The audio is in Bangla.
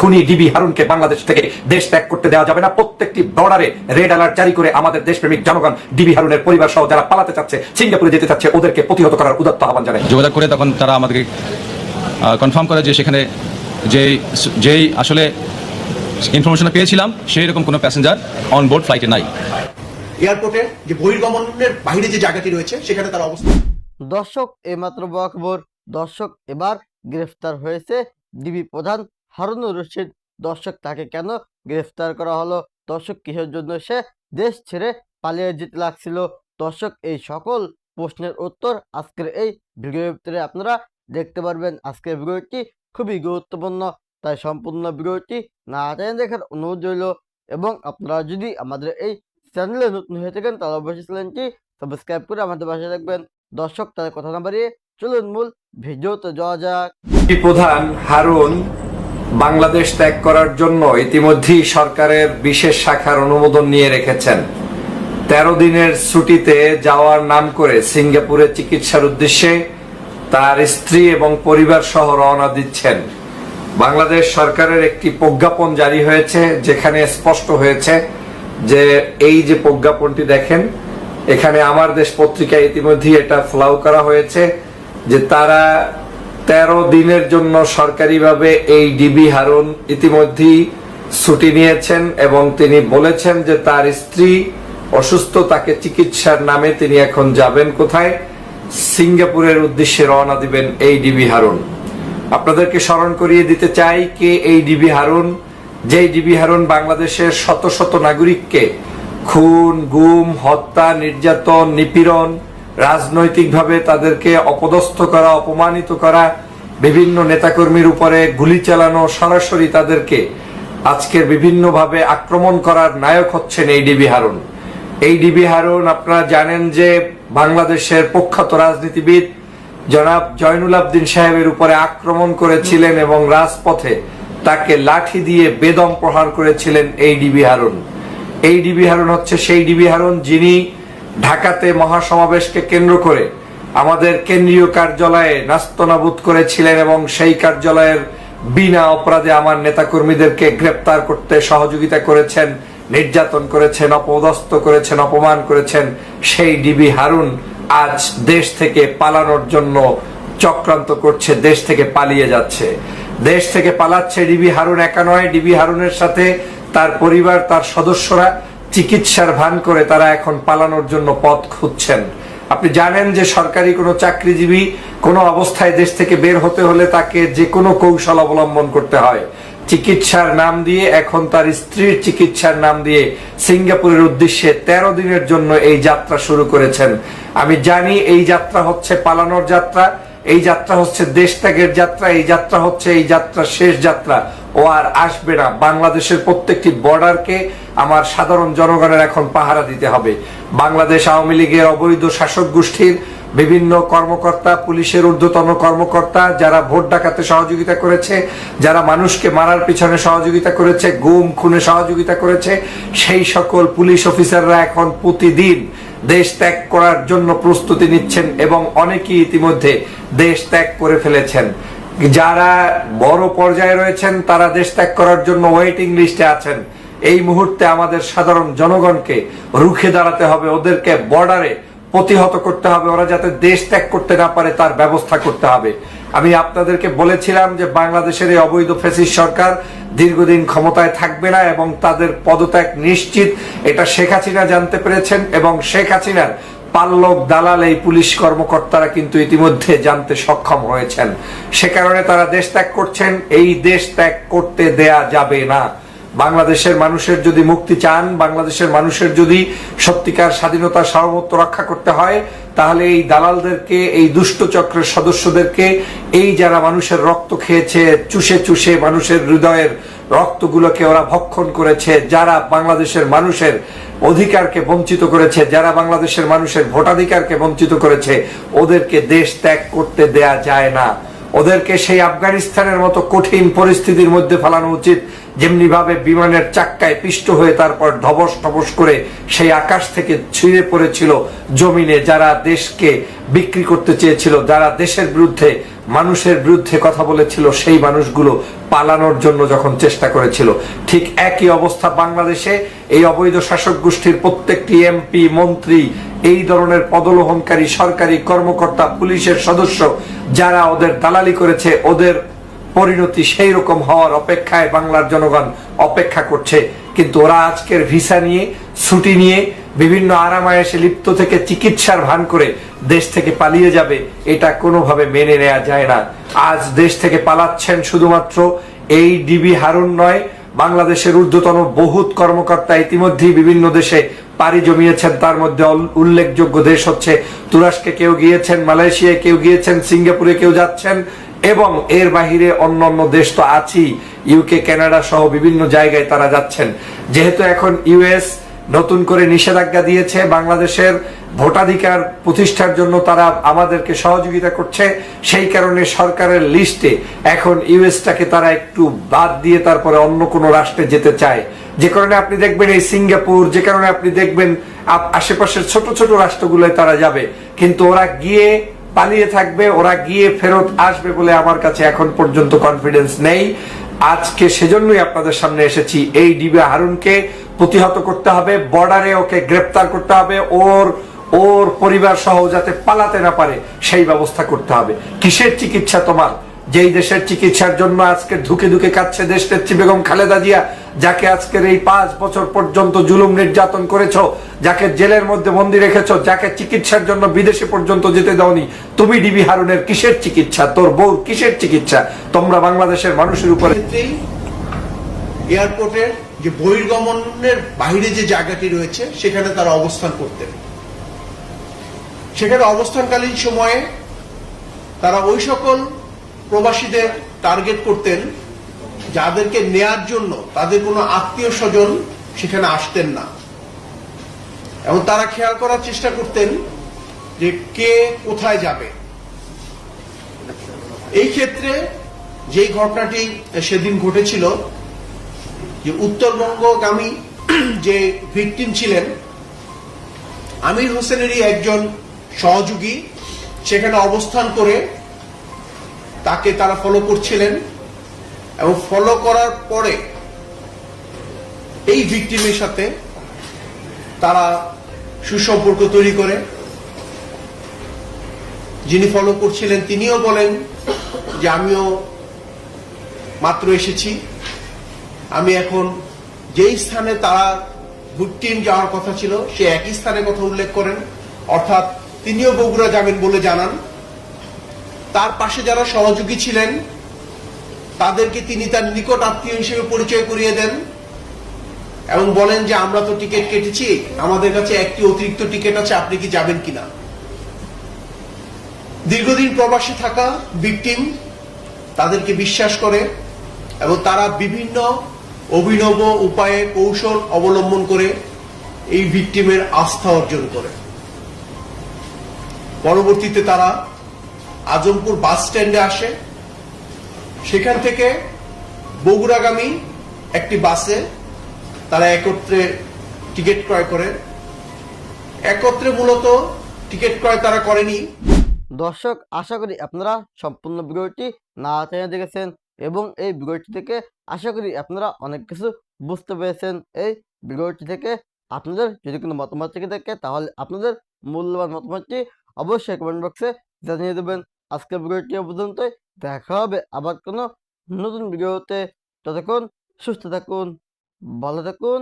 খুনি ডিবি হারুনকে বাংলাদেশ থেকে দেশ ত্যাগ করতে দেওয়া যাবে না। প্রত্যেকটি বর্ডারে রেড অ্যালার্ট জারি করে আমাদের দেশপ্রেমিক জনগণ ডিবি হারুনের পরিবার সহ যারা পালাতে চাচ্ছে সিঙ্গাপুরে যেতে চাচ্ছে ওদেরকে প্রতিহত করার উদাত্ত আহ্বান জানাই যোগাযোগ করে তখন তারা আমাদেরকে কনফার্ম করে যে সেখানে যেই যেই আসলে ইনফরমেশন পেয়েছিলাম সেই রকম কোনো প্যাসেঞ্জার অন বোর্ড ফ্লাইটে নাই। এয়ারপোর্টে যে বহির্গমনের বাইরে যে জায়গাটি রয়েছে সেখানে তার অবস্থান দর্শক এইমাত্র বকবর দর্শক এবার গ্রেফতার হয়েছে ডিবি প্রধান হারুনুর রশিদ দর্শক তাকে কেন গ্রেফতার করা হলো? দর্শক কিসের জন্য সে দেশ ছেড়ে পালিয়ে যেতে লাগছিল? দর্শক, এই সকল প্রশ্নের উত্তর আজকের এই ভিডিওর ভিতরে আপনারা দেখতে পারবেন। আজকের ভিডিওটি খুবই গুরুত্বপূর্ণ, তাই সম্পূর্ণ ভিডিওটি না টেনে দেখার অনুরোধ রইল এবং আপনারা যদি আমাদের এই চ্যানেলে নতুন হয়ে থাকেন, তাহলে অবশ্যই চ্যানেলটি সাবস্ক্রাইব করে আমাদের পাশে থাকবেন। দর্শক, তাদের কথা না বাড়িয়ে চলুন মূল ভিডিওতে যাওয়া যাক। প্রধান হারুন বাংলাদেশ ত্যাগ করার জন্য ইতিমধ্যেই সরকারের বিশেষ শাখার অনুমোদন নিয়ে রেখেছেন। তেরো দিনের ছুটিতে যাওয়ার নাম করে সিঙ্গাপুরে চিকিৎসার উদ্দেশ্যে তার স্ত্রী এবং পরিবার সহ রওনা দিচ্ছেন। বাংলাদেশ সরকারের একটি প্রজ্ঞাপন জারি হয়েছে, যেখানে স্পষ্ট হয়েছে যে এই যে প্রজ্ঞাপনটি দেখেন, এখানে আমার দেশ পত্রিকায় ইতিমধ্যেই এটা ফ্লাউ করা হয়েছে যে তারা তেরো দিনের জন্য সরকারিভাবে এই ডিবি হারুন ইতিমধ্যেই ছুটি নিয়েছেন এবং তিনি বলেছেন যে তার স্ত্রী অসুস্থ, তাকে চিকিৎসার নামে তিনি এখন যাবেন কোথায়? সিঙ্গাপুরের উদ্দেশ্যে রওনা দিবেন এই ডিবি হারুন। আপনাদেরকে স্মরণ করিয়ে দিতে চাই কে এই ডিবি হারুন? যেই ডিবি হারুন বাংলাদেশের শত শত নাগরিককে খুন, গুম, হত্যা, নির্যাতন, নিপীড়ন রাজনৈতিকভাবে তাদেরকে অপদস্থ করা, অপমানিত করা, বিভিন্ন নেতাকর্মীর উপরে গুলি চালানো সরাসরি তাদেরকে আজকের বিভিন্নভাবে আক্রমণ করার নায়ক হচ্ছেন এই ডিবি হারুন। এই ডিবি হারুন, আপনারা জানেন যে বাংলাদেশের প্রখ্যাত রাজনীতিবিদ জনাব জয়নুল আবদিন সাহেবের উপরে আক্রমণ করেছিলেন এবং রাজপথে তাকে লাঠি দিয়ে বেদম প্রহার করেছিলেন এই ডিবি হারুন। এই ডিবি হারুন হচ্ছে সেই ডিবি হারুন যিনি ঢাকাতে মহাসমাবেশকে কেন্দ্র করে আমাদের কেন্দ্রীয় কার্যালয়ে নাস্তনাবুদ করেছিলেন এবং সেই কার্যালয়ের বিনা অপরাধে আমার নেতাকর্মীদেরকে গ্রেপ্তার করতে সহযোগিতা করেছেন, নির্যাতন করেছেন, অপদস্থ করেছেন, অপমান করেছেন সেই ডিবি হারুন আজ দেশ থেকে পালানোর জন্য চক্রান্ত করছে, দেশ থেকে পালিয়ে যাচ্ছে। দেশ থেকে পালাচ্ছে ডিবি হারুন, একা নয়, ডিবি হারুনের সাথে তার পরিবার, তার সদস্যরা চিকিৎসার ভান করে তারা এখন পালানোর জন্য পথ খুঁজছেন। আপনি জানেন যে সরকারি কোনো চাকরিজীবী কোনো অবস্থায় দেশ থেকে বের হতে হলে তাকে যে কোনো কৌশল অবলম্বন করতে হয়। চিকিৎসার নাম দিয়ে এখন তার স্ত্রীর চিকিৎসার নাম দিয়ে সিঙ্গাপুরের উদ্দেশ্যে তেরো দিনের জন্য এই যাত্রা শুরু করেছেন। আমি জানি এই যাত্রা হচ্ছে পালানোর যাত্রা, এই যাত্রা হচ্ছে দেশ ত্যাগের যাত্রা, এই যাত্রা হচ্ছে এই যাত্রা শেষ যাত্রা। ও আর আসবে না। বাংলাদেশের প্রত্যেকটি বর্ডারকে আমার সাধারণ জনগণের এখন পাহারা দিতে হবে। বাংলাদেশ আওয়ামী লীগের অবৈধ শাসক গোষ্ঠীর বিভিন্ন কর্মকর্তা, পুলিশের ঊর্ধ্বতন কর্মকর্তা, যারা ভোট ডাকাতে সহযোগিতা করেছে, যারা মানুষকে মারার পিছনে সহযোগিতা করেছে, গুম, খুনে সহযোগিতা করেছে, সেই সকল পুলিশ অফিসাররা এখন প্রতিদিন দেশ ত্যাগ করার জন্য প্রস্তুতি নিচ্ছেন এবং অনেকেই ইতিমধ্যে দেশ ত্যাগ করে ফেলেছেন। যারা বড় পর্যায়ে রয়েছেন, তারা দেশ ত্যাগ করার জন্য ওয়েটিং লিস্টে আছেন। এই মুহূর্তে আমাদের সাধারণ জনগণকে রুখে দাঁড়াতে হবে, ওদেরকে বর্ডারে প্রতিহত করতে হবে, ওরা যাতে দেশ ত্যাগ করতে না পারে, তার ব্যবস্থা করতে হবে। আমি আপনাদেরকে বলেছিলাম যে বাংলাদেশের এই অবৈধ ফেসিস সরকার দীর্ঘদিন ক্ষমতায় থাকবে না এবং তাদের পদত্যাগ নিশ্চিত। এটা শেখ হাসিনা জানতে পেরেছেন এবং শেখ হাসিনার পাল্লক দালাল এই পুলিশ কর্মকর্তারা কিন্তু ইতিমধ্যে জানতে সক্ষম হয়েছেন। সে কারণে তারা দেশ ত্যাগ করছেন। এই দেশ ত্যাগ করতে দেয়া যাবে না। বাংলাদেশের মানুষের যদি মুক্তি চান, বাংলাদেশের মানুষের যদি সত্যিকার স্বাধীনতা, সার্বভৌমত্ব রক্ষা করতে হয় তাহলে এই দালালদেরকে, এই দুষ্ট চক্রের সদস্যদেরকে, এই যারা মানুষের রক্ত খেয়েছে, চুষে চুষে মানুষের হৃদয়ের রক্তগুলোকে ওরা ভক্ষণ করেছে, যারা বাংলাদেশের মানুষের অধিকারকে বঞ্চিত করেছে, যারা বাংলাদেশের মানুষের ভোটাধিকারকে বঞ্চিত করেছে, ওদেরকে দেশ ত্যাগ করতে দেয়া যায় না। ওদেরকে সেই আফগানিস্তানের মতো কঠিন পরিস্থিতির মধ্যে ফেলানো উচিত। যেমনি ভাবে বিমানের চাক্কায় পিষ্ট হয়ে তারপর ধবস টবস করে সেই আকাশ থেকে ছিঁড়ে পড়েছিল জমিনে যারা দেশকে বিক্রি করতে চেয়েছিল, যারা দেশের বিরুদ্ধে, মানুষের বিরুদ্ধে কথা বলেছিল, সেই মানুষগুলো পালানোর জন্য যখন চেষ্টা করেছিল। ঠিক একই অবস্থা বাংলাদেশে। এই অবৈধ শাসক গোষ্ঠীর প্রত্যেকটি এমপি, মন্ত্রী, এই ধরনের পদলোহনকারী সরকারি কর্মকর্তা, পুলিশের সদস্য, যারা ওদের দালালি করেছে, ওদের পরিণতি সেই রকম হওয়ার অপেক্ষায় বাংলার জনগণ অপেক্ষা করছে। কিন্তু ওরা আজকের ভিসা নিয়ে, ছুটি নিয়ে, বিভিন্ন আরামায়েশে লিপ্ত থেকে চিকিৎসার ভান করে দেশ থেকে পালিয়ে যাবে, এটা কোনোভাবে মেনে নেওয়া যায় না। আজ দেশ থেকে পালাচ্ছেন শুধুমাত্র এই ডিবি হারুন নয়, বাংলাদেশের ঊর্ধ্বতন বহুত কর্মকর্তা ইতিমধ্যেই বিভিন্ন দেশে পাড়ি জমিয়েছেন। তার মধ্যে উল্লেখযোগ্য দেশ হচ্ছে তুরস্কে, কেউ গিয়েছেন মালয়েশিয়ায়, কেউ গিয়েছেন সিঙ্গাপুরে, কেউ যাচ্ছেন এবং এর বাহিরে অন্য অন্য দেশ তো আছেই ইউকে কানাডা সহ বিভিন্ন জায়গায় তারা যাচ্ছেন। যেহেতু এখন ইউএস নতুন করে নিষেধাজ্ঞা দিয়েছে বাংলাদেশের ভোটাধিকার প্রতিষ্ঠার জন্য তারা আমাদেরকে সহযোগিতা করছে, সেই কারণে সরকারের লিস্টে এখন ইউএসটাকে তারা একটু বাদ দিয়ে তারপরে অন্য কোনো রাষ্ট্রে যেতে চায়। যে কারণে আপনি দেখবেন এই সিঙ্গাপুর, যে কারণে আপনি দেখবেন আশেপাশের ছোট ছোট রাষ্ট্রগুলোয় তারা যাবে। কিন্তু ওরা গিয়ে পালিয়ে থাকবে, ওরা গিয়ে ফেরত আসবে বলে আমার কাছে এখন পর্যন্ত কনফিডেন্স নেই। আজকে সেজন্যই আপনাদের সামনে এসেছি। এই ডিবি হারুনকে প্রতিহত করতে হবে, বর্ডারে ওকে গ্রেপ্তার করতে হবে, ওর ওর পরিবার সহ যাতে পালাতে না পারে, সেই ব্যবস্থা করতে হবে। কিসের চিকিৎসা তোমার? যেই দেশের চিকিৎসার জন্য আজকে ধুকে ধুকে কাচ্ছে দেশ নেত্রী বেগম খালেদা জিয়া, যাকে আজকের এই পাঁচ বছর পর্যন্ত জুলুম নির্যাতন করেছ, যাকে জেলের মধ্যে বন্দি রেখেছো, যাকে চিকিৎসার জন্য বিদেশে পর্যন্ত যেতে দাওনি, তুমি ডিবি হারুনের কিসের চিকিৎসা? তোর বউ কিসের চিকিৎসা? তোমরা বাংলাদেশের মানুষের উপরে এয়ারপোর্টের যে বহির্গমনের বাইরে যে জায়গাটি রয়েছে, সেখানে তারা অবস্থান করতেন সেখানে অবস্থানকালীন সময়ে তারা ওই সকল প্রবাসীদের টার্গেট করতেন, যাদেরকে নেয়ার জন্য তাদের কোনো আত্মীয় স্বজন সেখানে আসতেন না। এবং তারা খেয়াল করার চেষ্টা করতেন যে কে কোথায় যাবে। এই ক্ষেত্রে যেই ঘটনাটি সেদিন ঘটেছিল, যে উত্তরবঙ্গগামী যে ভিকটিম ছিলেন, আমির হোসেনেরই একজন সহযোগী, সেখানে অবস্থান করে তাকে তারা ফলো করছিলেন এবং ফলো করার পরে এই ভিকটিমের সাথে তারা সুসম্পর্ক তৈরি করে। যিনি ফলো করছিলেন তিনিও বলেন যে, আমিও মাত্র এসেছি। আমি এখন যেই স্থানে তারা ভিকটিম যাওয়ার কথা ছিল, সে একই স্থানের কথা উল্লেখ করেন। অর্থাৎ তিনিও বগুড়া যাবেন বলে জানান। তার পাশে যারা সহযোগী ছিলেন, তাদেরকে তিনি তার নিকট আত্মীয় হিসেবে পরিচয় করিয়ে দেন এবং বলেন যে, আমরা তো টিকিট কেটেছি, আমাদের কাছে একটি অতিরিক্ত টিকিট আছে, আপনি কি যাবেন কিনা? দীর্ঘদিন প্রবাসী থাকা ভিকটিম তাদেরকে বিশ্বাস করে এবং তারা বিভিন্ন অভিনব উপায়ে কৌশল অবলম্বন করে এই ভিকটিমের আস্থা অর্জন করে। পরবর্তীতে তারা আজমপুর বাস স্ট্যান্ডে আসে। সেখান থেকে বগুড়াগামী একটি বাসে তারা একত্রে টিকিট ক্রয় করে। একত্রে মূলত টিকিট ক্রয় তারা করেনি। দর্শক, আশা করি আপনারা সম্পূর্ণ ভিডিওটি না টেনে দেখেছেন এবং এই ভিডিওটি থেকে আশা করি আপনারা অনেক কিছু বুঝতে পেরেছেন। এই ভিডিওটি থেকে আপনাদের যদি কোনো মতামত থেকে থাকে, তাহলে আপনাদের মূল্যবান মতামতটি অবশ্যই কমেন্ট বক্সে জানিয়ে দেবেন। আজকের ভিডিওটি পর্যন্ত দেখা হবে। আবার কোনো নতুন ভিডিওতে। ততক্ষণ সুস্থ থাকুন ভালো থাকুন।